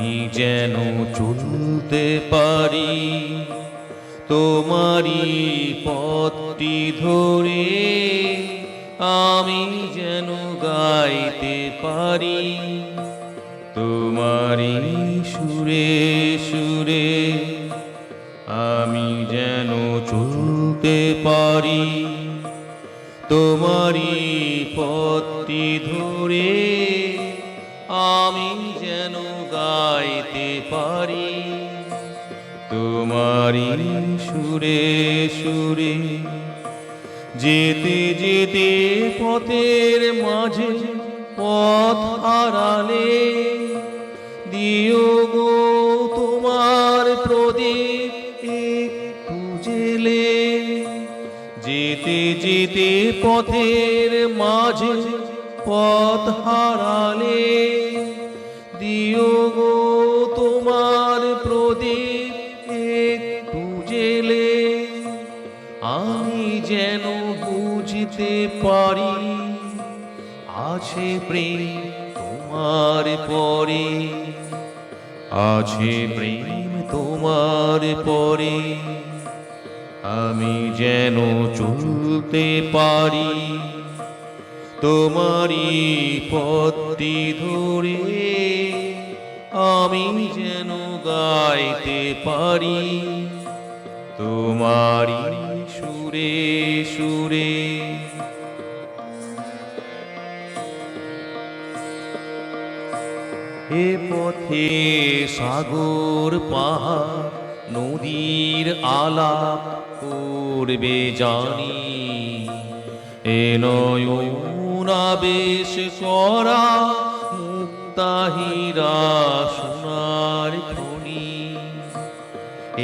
আমি যেন চলতে পারি। তোমারই পথটি ধরে আমি যেন গাইতে পারি। তোমারই সুরে সুরে আমি যেন চলতে পারি। তোমারই পথটি ধরে আমি যেন গাইতে পারি। তোমারই সুরে সুরে যেতে যেতে পথের মাঝে পথ হারালে দিও গো তোমার প্রদীপ একটু জেলে। যেতে যেতে পথের মাঝে পথ হারালে দিও গো তোমার প্রদীপ একটু জেলে। আমি যেন বুঝতে পারি, আছে প্রেম তোমার পরে। আছে প্রেম তোমার পরে। আমি যেন চলতে পারি। তোমারই পথটি ধরে আমি যেন গাইতে পারি। তোমারই সুরে সুরে এ পথে সাগর, পাহাড়, নদীর আলাপ করবে জানি। এ নয়নাবেশ করা, মুক্তাহিরা সোনার খনি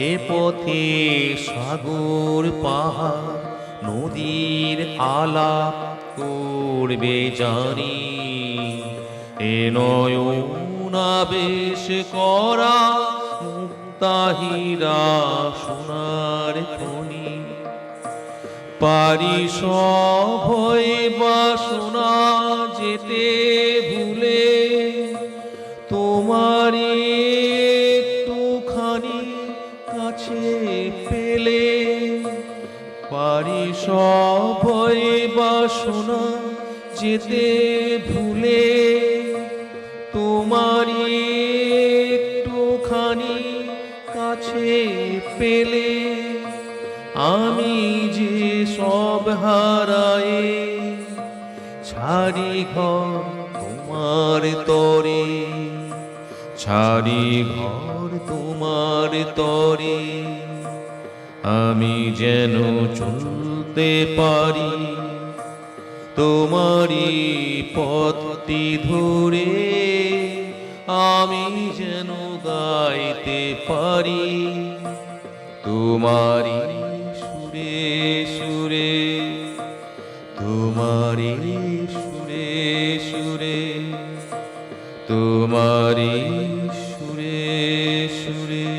এ পথে সাগর, পাহাড়, নদীর আলাপ করবে জানি। এ নয়নাবেশ করা, মুক্তাহিরা সোনার খনি পারি সভয় বাসনা যেতে ভুলে। তোমারই একটুখানি কাছে পেলে। পারি সভয় বাসনা যেতে ভুলে। তোমারই একটুখানি কাছে পেলে। আমি যে সব হারায়ে ছাড়ি ঘর তোমার তরে, ছাড়ি ঘর তোমার তরে, আমি যেন চলতে পারি, তোমারই পথটি ধরে আমি যেন গাইতে পারি তোমারি তোমারি সুরে সুরে।